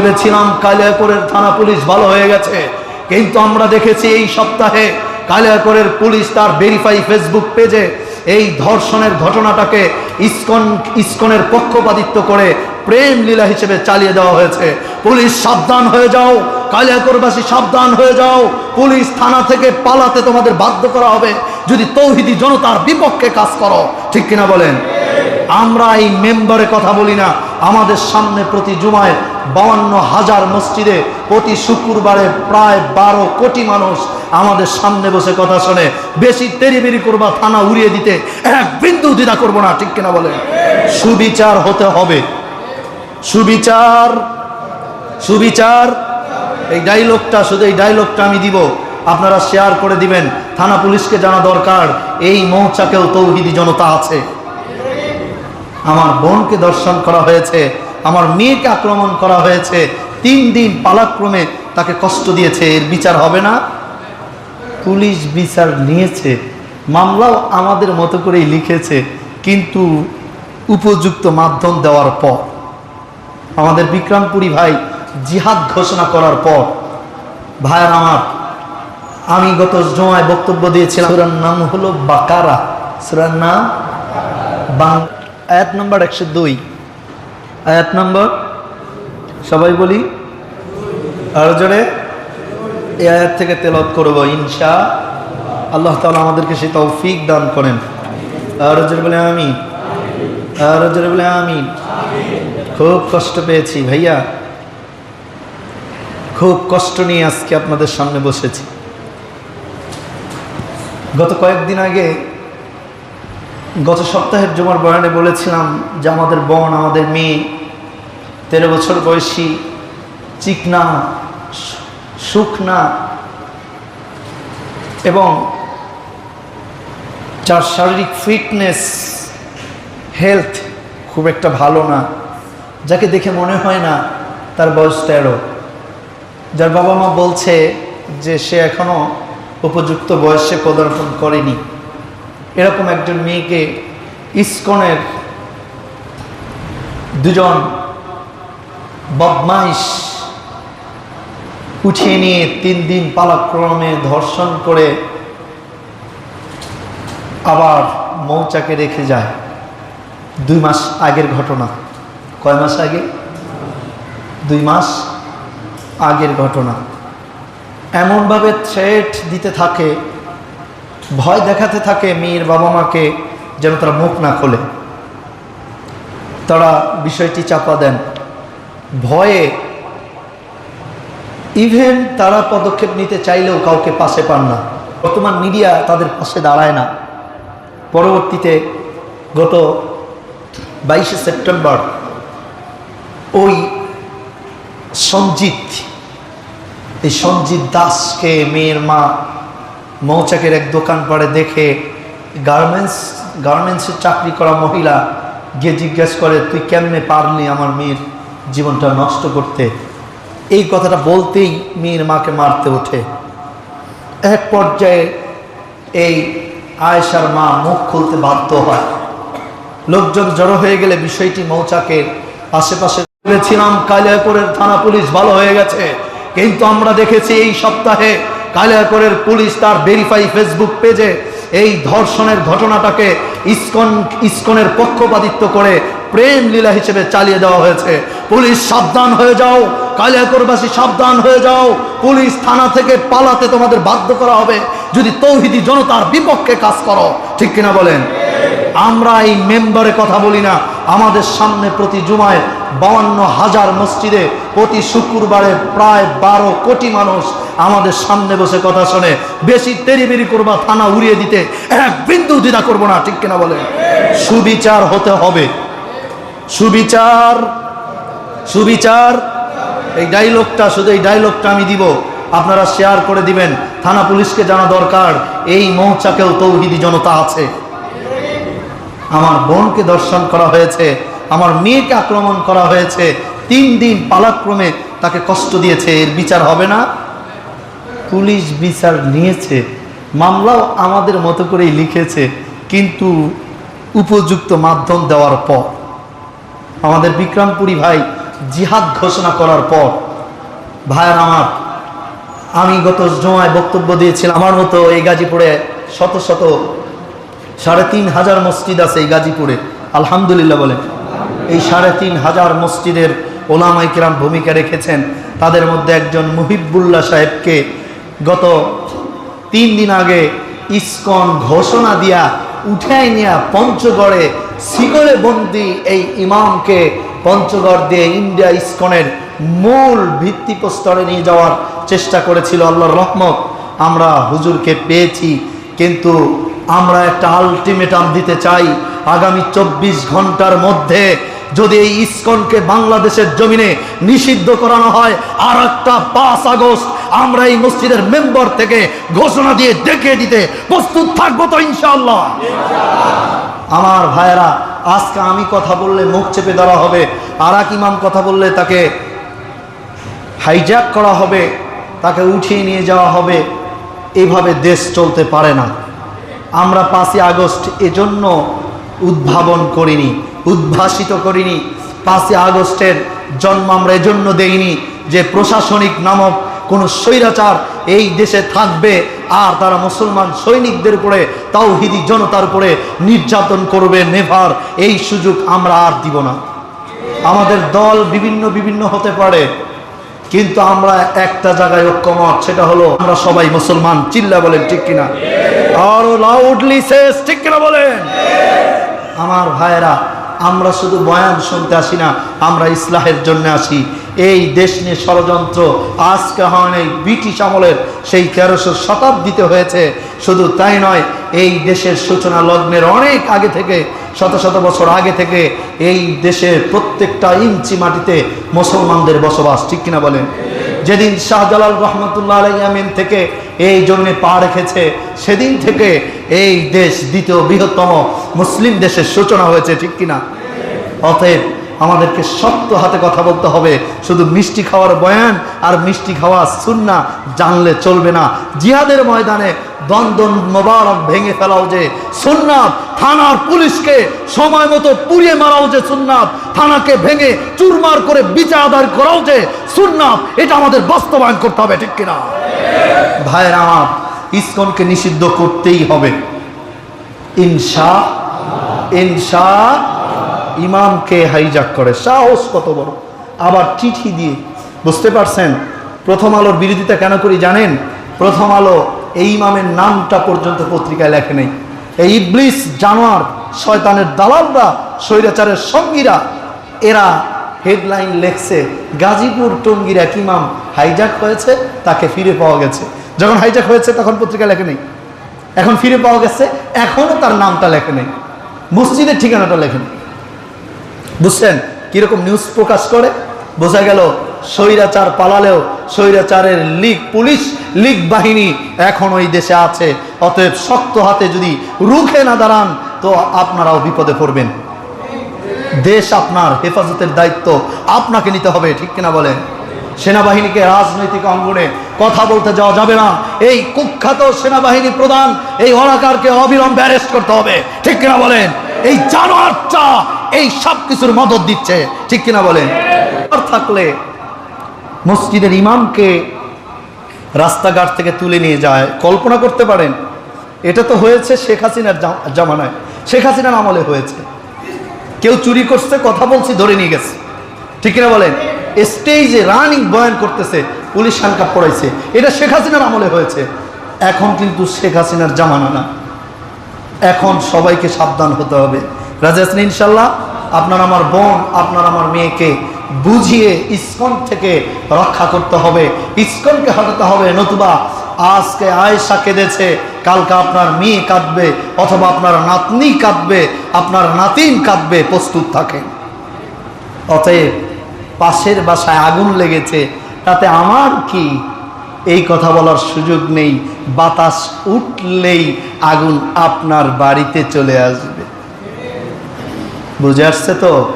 ভেবেছিলাম কালিয়াকরের থানা পুলিশ ভালো হয়ে গেছে। কিন্তু আমরা দেখেছি এই সপ্তাহে কালিয়াকরের পুলিশ তার ভেরিফাই ফেসবুক পেজে এই ধর্ষণের ঘটনাটাকে ইস্কন, ইস্কনের পক্ষপাতিত্ব করে প্রেম লীলা হিসেবে চালিয়ে দেওয়া হয়েছে। পুলিশ সাবধান হয়ে যাও, কালিয়াকরবাসী সাবধান হয়ে যাও। পুলিশ থানা থেকে পালাতে তোমাদের বাধ্য করা হবে। যদি তৌহিদি জনতার বিপক্ষে কাজ করো, ঠিক কিনা বলেন? আমরা এই মেম্বারে কথা বলি না। আমাদের সামনে প্রতি জুমায় বাউান্ন হাজার মসজিদে প্রতি শুক্রবারে প্রায় বারো কোটি মানুষ আমাদের সামনে বসে কথা শোনে। বেশি তেরিবেরি করবা, থানা উড়িয়ে দিতে এক বিন্দু দ্বিধা করব না, ঠিক কিনা বলে সুবিচার হতে হবে। সুবিচার সুবিচার। এই ডাইলগটা শুধু এই ডাইলগটা আমি দিব। আপনারা শেয়ার করে দিবেন। থানা পুলিশকে জানা দরকার, এই মৌচাকেও তৌহিদি জনতা আছে। আমার বোনকে দর্শন করা হয়েছে। আমার মেয়েকে আক্রমণ করা হয়েছে। তিন দিন পালাক্রমে তাকে কষ্ট দিয়েছে। এর বিচার হবে না। পুলিশ বিচার নিয়েছে। মামলাও আমাদের মতো করেই লিখেছে। কিন্তু উপযুক্ত মাধ্যম দেওয়ার পর, আমাদের বিক্রমপুরী ভাই জিহাদ ঘোষণা করার পর, ভাইয়ার আমার, আমি গত জমায় বক্তব্য দিয়েছিলাম। সুরার নাম হলো বাকারা। সুরার নাম বাং আয়াত নম্বর একশো দুই। আয়াত নম্বর, সবাই বলি, আরও জোরে, এই আয়াত থেকে তেলত করব ইনশা আল্লাহ তাআলা আমাদেরকে সেই তৌফিক দান করেন। আরও জোরে বলে আমি আরও জোরে বলে আমি খুব কষ্ট পেয়েছি ভাইয়া। খুব কষ্ট নিয়ে আজকে আপনাদের সামনে বসেছি। গত কয়েকদিন আগে গত সপ্তাহের জমার বয়ানে বলেছিলাম যে আমাদের বোন, আমাদের মেয়ে, তেরো বছর বয়সী, চিকনা শুকনা এবং যার শারীরিক ফিটনেস, হেলথ খুব একটা ভালো না, যাকে দেখে মনে হয় না তার বয়স তেরো। যার বাবা মা বলছে যে সে এখনও উপযুক্ত বয়সে পদার্পণ করেনি। এরকম একজন মেয়েকে ইস্কনের দুজন বদমাইশ উঠিয়ে নিয়ে তিন দিন পালাক্রমে ধর্ষণ করে আবার মৌচাকে রেখে যায়। দুই মাস আগের ঘটনা। কয় মাস আগে? দুই মাস আগের ঘটনা। এমনভাবে থ্রেট দিতে থাকে ভয় দেখাতে থাকে মেয়ের বাবা মাকে যেন তারা মুখ না খোলে। তারা বিষয়টি চাপা দেন। ভয়ে ইভেন তারা পদক্ষেপ নিতে চাইলেও কাউকে পাশে পান না। বর্তমান মিডিয়া তাদের পাশে দাঁড়ায় না। পরবর্তীতে গত বাইশে সেপ্টেম্বর ওই সঞ্জিত, এই সঞ্জিত দাসকে মেয়ের মা মৌচাকের এক দোকান পাড়ে দেখে গার্মেন্টস, গার্মেন্টসে চাকরি করা মহিলা গিয়ে জিজ্ঞেস করে, তুই কেমনে পারলি আমার মেয়ের জীবনটা নষ্ট করতে? এই কথাটা বলতেই মেয়ের মাকে মারতে ওঠে। এক পর্যায়ে এই আয়েশার মা মুখ খুলতে বাধ্য হয়। লোকজন জড়ো হয়ে গেলে বিষয়টি মৌচাকের আশেপাশে বলেছিলাম কালিয়াপুরের থানা পুলিশ ভালো হয়ে গেছে। কিন্তু আমরা দেখেছি এই সপ্তাহে কালিয়াকরের পুলিশ তার ভেরিফাই ফেসবুক পেজে এই ধর্ষণের ঘটনাটাকে ইস্কন, ইস্কনের পক্ষপাতিত্ব করে প্রেম লীলা হিসেবে চালিয়ে দেওয়া হয়েছে। পুলিশ সাবধান হয়ে যাও, কালিয়াকরবাসী সাবধান হয়ে যাও। পুলিশ থানা থেকে পালাতে তোমাদের বাধ্য করা হবে। যদি তৌহিদি জনতার বিপক্ষে কাজ করো, ঠিক কিনা বলেন? আমরা এই মেম্বারে কথা বলি না। আমাদের সামনে প্রতি জুমায় বাউান্ন হাজার মসজিদে প্রতি শুক্রবারে প্রায় বারো কোটি মানুষ আমাদের সামনে বসে কথা শোনে। বেশি তেরিবেরি করবা, থানা উড়িয়ে দিতে। এক বিন্দু দ্বিধা করব না, ঠিক কিনা বলে সুবিচার হতে হবে। সুবিচার সুবিচার। এই ডাইলগটা শুধু এই ডাইলগটা আমি দিব। আপনারা শেয়ার করে দিবেন। থানা পুলিশকে জানা দরকার, এই মৌচাকেও তৌহিদি জনতা আছে। আমার বোনকে দর্শন করা হয়েছে। আমার মেয়েকে আক্রমণ করা হয়েছে। তিন দিন পালাক্রমে তাকে কষ্ট দিয়েছে। এর বিচার হবে না। পুলিশ বিচার নিয়েছে। মামলাও আমাদের মতো করেই লিখেছে। কিন্তু উপযুক্ত মাধ্যম দেওয়ার পর, আমাদের বিক্রমপুরী ভাই জিহাদ ঘোষণা করার পর, ভাইয়ার আমার, আমি গত জমায় বক্তব্য দিয়েছিলাম, আমার মতো এই গাজীপুরে শত শত সাড়ে তিন হাজার মসজিদ আছে এই গাজীপুরে। আলহামদুলিল্লাহ বলেন। এই সাড়ে তিন হাজার মসজিদের ওলামাইকেরাম ভূমিকা রেখেছেন। তাদের মধ্যে একজন মুহিবুল্লাহ সাহেবকে গত তিন দিন আগে ইস্কন ঘোষণা দিয়া উঠাই নিয়া পঞ্চগড়ে শিকলে বন্দি এই ইমামকে পঞ্চগড় দিয়ে ইন্ডিয়া ইস্কনের মূল ভিত্তিপ্রস্তরে নিয়ে যাওয়ার চেষ্টা করেছিল আল্লাহর রহমত। আমরা হুজুরকে পেয়েছি, কিন্তু আমরা একটা আলটিমেটাম দিতে চাই। আগামী চব্বিশ ঘণ্টার মধ্যে যদি এই ইসকনকে বাংলাদেশের জমিনে নিষিদ্ধ করানো হয় আর একটা পাঁচ আগস্ট আমরা এই মসজিদের মেম্বার থেকে ঘোষণা দিয়ে দেখে দিতে প্রস্তুত থাকব তো ইনশাআল্লাহ। আমার ভাইয়েরা, আজকে আমি কথা বললে মুখ চেপে ধরা হবে, আর এক ইমাম কথা বললে তাকে হাইজ্যাক করা হবে, তাকে উঠিয়ে নিয়ে যাওয়া হবে। এভাবে দেশ চলতে পারে না। আমরা পাঁচই আগস্ট এজন্য উদ্ভাবন করিনি। উদ্ভাসিত করিনি। পাঁচই আগস্টের জন্ম আমরা এজন্য দেইনি যে প্রশাসনিক নামক কোনো স্বৈরাচার এই দেশে থাকবে আর তারা মুসলমান সৈনিকদের উপরে, তাওহিদি জনতার উপরে নির্যাতন করবে নেভার। এই সুযোগ আমরা আর দিব না। আমাদের দল বিভিন্ন বিভিন্ন হতে পারে, কিন্তু আমরা একটা জায়গায় ঐক্যমত, সেটা হলো আমরা সবাই মুসলমান। চিল্লা বলেন, ঠিক কিনা? আরও লাউডলি শেষ ঠিক কিনা বলেন? আমার ভাইয়েরা আমরা শুধু বয়ান শুনতে আসি না, আমরা ইসলাহের জন্য আসি। এই দেশ নিয়ে ষড়যন্ত্র আজকে হয় এই ব্রিটিশ আমলের সেই তেরোশো শতাব্দীতে হয়েছে। শুধু তাই নয়, এই দেশের সূচনা লগ্নের অনেক আগে থেকে, শত শত বছর আগে থেকে এই দেশের প্রত্যেকটা ইঞ্চি মাটিতে মুসলমানদের বসবাস, ঠিক কিনা বলেন? যেদিন শাহজালাল রহমতুল্লাহ আলাইয়ামিন থেকে এই জন্যে পা রেখেছে। সেদিন থেকে এই দেশ দ্বিতীয় বৃহত্তম মুসলিম দেশের সূচনা হয়েছে, ঠিক কিনা? অতএব আমাদেরকে শক্ত হাতে কথা বলতে হবে। শুধু মিষ্টি খাওয়ার বয়ান আর মিষ্টি খাওয়া সুন্না জানলে চলবে না। জিহাদের ময়দানে দ্বন্দ্ব মোবারক ভেঙে ফেলাও যে সুন্নাত, থানার পুলিশকে সময় মতো পুড়িয়ে মারাও যে সুন্নাত, থানাকে ভেঙে চুরমার করে বিচার আদায় করাও যে সুন্নাত, এটা আমাদের বাস্তবায়ন করতে হবে, ঠিক কিনা? ভাইয়ের আমার, ইসকনকে নিষিদ্ধ করতেই হবে। ইনশা ইনশা, ইমামকে হাইজাক করে। সাহস কত বড়। আবার চিঠি দিয়ে, বুঝতে পারছেন? প্রথম আলোর বিরোধিতা কেন করি জানেন? প্রথম আলো এই ইমামের নামটা পর্যন্ত পত্রিকায় লেখে নেই। এই ইবলিস, জানোয়ার, শয়তানের দালালরা, স্বৈরাচারের সঙ্গীরা, এরা হেডলাইন লেখছে, গাজীপুর টঙ্গির এক ইমাম হাইজাক হয়েছে, তাকে ফিরে পাওয়া গেছে। যখন হাইজাক হয়েছে, তখন পত্রিকা লেখে নেই। এখন ফিরে পাওয়া গেছে, এখনও তার নামটা লেখে নেই। মসজিদের ঠিকানাটা লেখে নেই। বুঝছেন? কীরকম নিউজ প্রকাশ করে? বোঝা গেল, স্বৈরাচার পালালেও স্বৈরাচারের লীগ পুলিশ, লীগ বাহিনী এখন ওই দেশে আছে। অতএব শক্ত হাতে যদি রুখে না দাঁড়ান, তো আপনারাও বিপদে পড়বেন। দেশ আপনার হেফাজতের দায়িত্ব আপনাকে নিতে হবে, ঠিক কিনা বলেন? সেনাবাহিনীকে রাজনৈতিক অঙ্গনে কথা বলতে যাওয়া যাবে না। এই কুখ্যাত সেনাবাহিনী প্রধান, এই অনাকারকে অবিলম্বে অ্যারেস্ট করতে হবে, ঠিক কিনা বলেন? এই জানোয়ারটা এই সব কিছুর মদত দিচ্ছে, ঠিক কিনা বলেন? থাকলে মসজিদের ইমামকে রাস্তাঘাট থেকে তুলে নিয়ে যায়, কল্পনা করতে পারেন। এটা তো হয়েছে শেখ হাসিনার জাম- জামানায়। শেখ হাসিনার আমলে হয়েছে। কেউ চুরি করছে, কথা বলছি, ধরে নিয়ে গেছে। ঠিক কিনা বলেন? স্টেজে রানিং বয়ান করতেছে, পুলিশ হানকাপ পড়াইছে। এটা শেখ হাসিনার আমলে হয়েছে। এখন কিন্তু শেখ হাসিনার জামানা না। এখন সবাইকে সাবধান হতে হবে। রাজাসন ইনশাল্লাহ? আপনার আমার বোন, আপনার আমার মেয়েকে বুঝিয়ে ইস্কন থেকে রক্ষা করতে হবে। ইস্কনকে হটাতে হবে। নতুবা আজকে আয়েশা কেঁদেছে। কালকে আপনার মেয়ে কাঁদবে অথবা আপনার নাতনি কাঁদবে, আপনার নাতিন কাঁদবে, প্রস্তুত থাকেন। অতএব পাশের বাসায় আগুন লেগেছে, তাতে আমার কি এই কথা বলার সুযোগ নেই? বাতাস উঠলেই আগুন আপনার বাড়িতে চলে আসবে। বুঝে আসছে তো?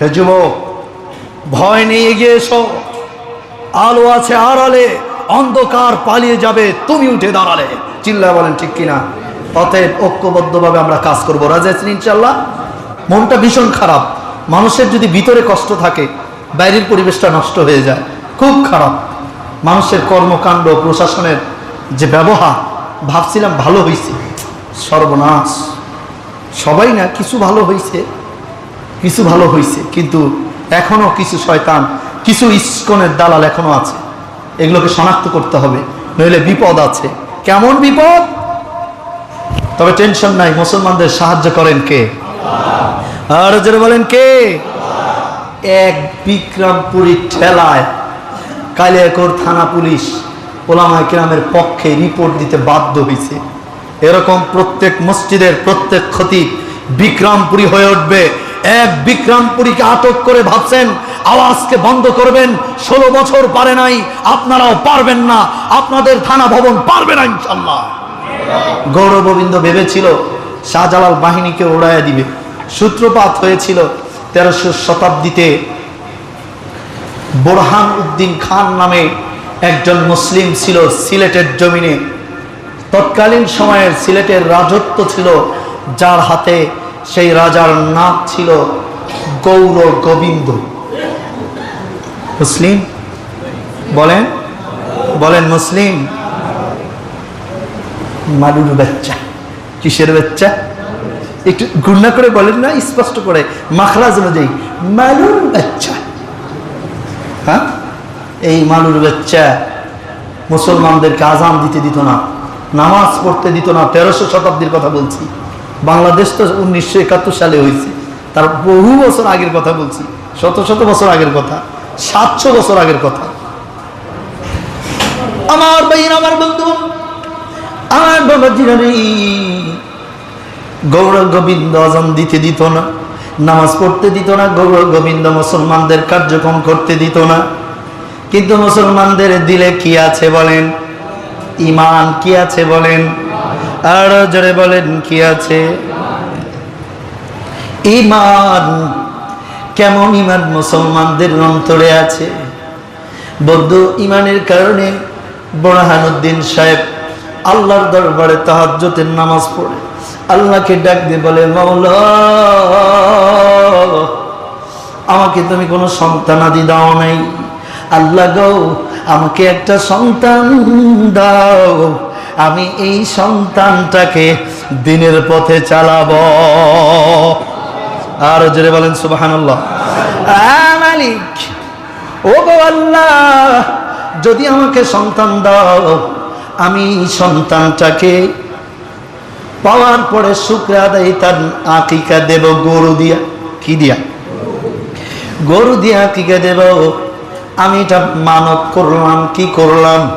হে যুবক, ভয় নেই এগিয়ে এসো। আলো আছে আড়ালে। অন্ধকার পালিয়ে যাবে, তুমি উঠে দাঁড়ালে। চিল্লা বলেন, ঠিক কিনা? অতএব ঐক্যবদ্ধভাবে আমরা কাজ করব। রাজা আছেন ইনশাল্লাহ মনটা ভীষণ খারাপ। মানুষের যদি ভিতরে কষ্ট থাকে, বাইরের পরিবেশটা নষ্ট হয়ে যায়। খুব খারাপ। মানুষের কর্মকাণ্ড, প্রশাসনের যে ব্যবহার, ভাবছিলাম ভালো হয়েছে সর্বনাশ। সবাই না, কিছু ভালো হয়েছে কিছু ভালো হয়েছে কিন্তু এখনও কিছু শয়তান, কিছু ইস্কনের দালাল এখনও আছে। এগুলোকে শনাক্ত করতে হবে, নইলে বিপদ আছে। কেমন বিপদ? তবে টেনশন নাই, মুসলমানদের সাহায্য করেন কে? আর যারা বলেন কে? এক বিক্রমপুরী ঠেলায় কালিয়াকোর থানা পুলিশ ওলামা কিরামের পক্ষে রিপোর্ট দিতে বাধ্য হয়েছে এরকম প্রত্যেক মসজিদের প্রত্যেক ক্ষতি বিক্রমপুরী হয়ে উঠবে। এক বিক্রমপুরীকে আটক করে ভাবছেন আওয়াজকে বন্ধ করবেন। ষোলো বছর পারে নাই, আপনারাও পারবেন না। আপনাদের থানা ভবন পারবে না ইনশাল্লাহ গৌরববিন্দ ভেবেছিল, শাহজালাল বাহিনীকে ওড়াইয়া দিবে। সূত্রপাত হয়েছিল তেরোশো শতাব্দীতে। বোরহান উদ্দিন খান নামে একজন মুসলিম ছিল সিলেটের জমিনে। তৎকালীন সময়ের সিলেটের রাজত্ব ছিল, যার হাতে সেই রাজার নাম ছিল গৌর গোবিন্দ। মুসলিম? বলেন। বলেন মুসলিম। মালুর বাচ্চা। কিসের বাচ্চা? একটু গুন্না করে বলেন না, স্পষ্ট করে। মাখরাজ অনুযায়ী। মালুর বাচ্চা। হ্যাঁ? এই মালুর বাচ্চা মুসলমানদেরকে আজান দিতে দিত না, নামাজ পড়তে দিত না, তেরোশো শতাব্দীর কথা বলছি। বাংলাদেশ তো উনিশশো একাত্তর সালে হয়েছে। তার বহু বছর আগের কথা বলছি, শত শত বছর আগের কথা। সাতশো বছর আগের কথা। আমার বাহিন আমার বন্ধু, আমার বাবা জিরানি গৌর গোবিন্দ আজান দিতে দিত না, নামাজ পড়তে দিত না গৌর গোবিন্দ মুসলমানদের কার্যক্রম করতে দিত না। কিন্তু মুসলমানদের দিলে কি আছে বলেন? ইমান কি আছে বলেন? আর জোরে বলেন কি আছে? ইমান কেমন ইমান মুসলমানদের অন্তরে আছে? বৌদ্ধ ইমানের কারণে বোরহানুদ্দিন সাহেব আল্লাহর দরবারে তাহাজ্জতের নামাজ পড়ে। আল্লাহকে ডাক দিয়ে বলে মাওলা আমাকে তুমি কোনো সন্তানাদি দাও নাই। আল্লাহ গো, আমাকে একটা সন্তান দাও। আমি এই সন্তানটাকে দিনের পথে চালাবো। আর জোরে বলেন মালিক। ও আল্লাহ, যদি আমাকে সন্তান দাও, আমি সন্তানটাকে পাওয়ার পরে শুক্র আদায় তার আকিকা দেব, গরু দিয়া। কি দিয়া? গরু দিয়া আকিকা দেব। আমি এটা মানব করলাম, কি করলাম?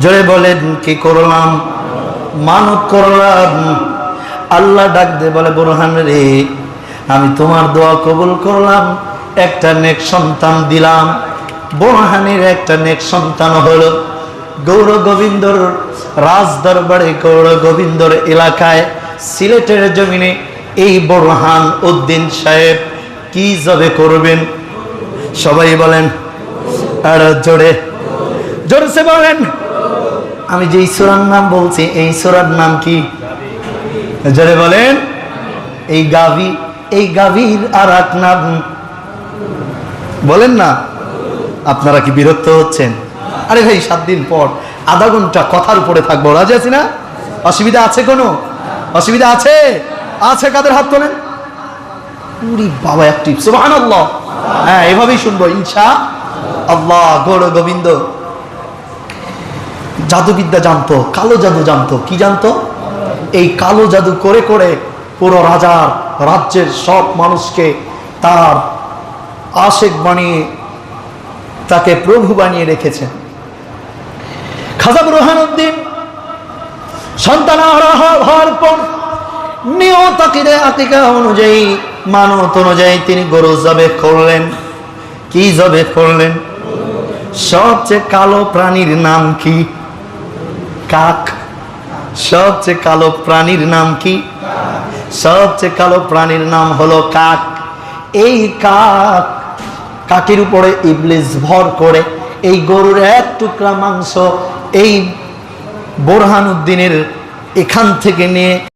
জোরে বলেন, কি করলাম? মানব করলাম। আল্লাহ ডাক দে বলে, বোরহান রে আমি তোমার দোয়া কবুল করলাম, একটা নেক সন্তান দিলাম। বোরহানের একটা নেক সন্তান হলো গৌর গোবিন্দর রাজ দরবারে গৌর গোবিন্দর এলাকায়, সিলেটের জমিনে এই বোরহান উদ্দিন সাহেব কি জবে করবেন? সবাই বলেন, আর জোরে, জোরসে বলেন। আমি যে ঈশ্বরার নাম বলছি, এই ঈশ্বরার নাম কি? জোরে বলেন, এই গাভী এই গাভীর আর এক নাম। বলেন না, আপনারা কি বিরক্ত হচ্ছেন? আরে ভাই, সাত দিন পর আধা ঘণ্টা কথার উপরে থাকব। রাজি আছি না? অসুবিধা আছে কোনো? অসুবিধা আছে? আছে, কাদের হাত তোলেন? উরি বাবা অ্যাক্টিভ সুবাহান আল্লাহ হ্যাঁ এভাবেই শুনব, ইনশা আল্লাহ, গৌর গোবিন্দ। জাদুবিদ্যা জানতো, কালো জাদু জানতো। কি জানতো? এই কালো জাদু করে করে পুরো রাজার রাজ্যের সব মানুষকে তার আশেক বানিয়ে তাকে প্রভু বানিয়ে রেখেছেন। খাজা বুরহানুদ্দিন সন্তান হওয়ার পর নিয়ত আকিদে আকিকা অনুযায়ী, মানত অনুযায়ী তিনি গরু জবে করলেন। কি জবে করলেন? সবচেয়ে কালো প্রাণীর নাম কি? কাক। সবচেয়ে কালো প্রাণীর নাম কি? সবচেয়ে কালো প্রাণীর নাম হলো কাক। এই কাক কাকের উপরে ইবলিস ভর করে, এই গরুর এক টুকরা মাংস এই বোরহান উদ্দিনের এখান থেকে নিয়ে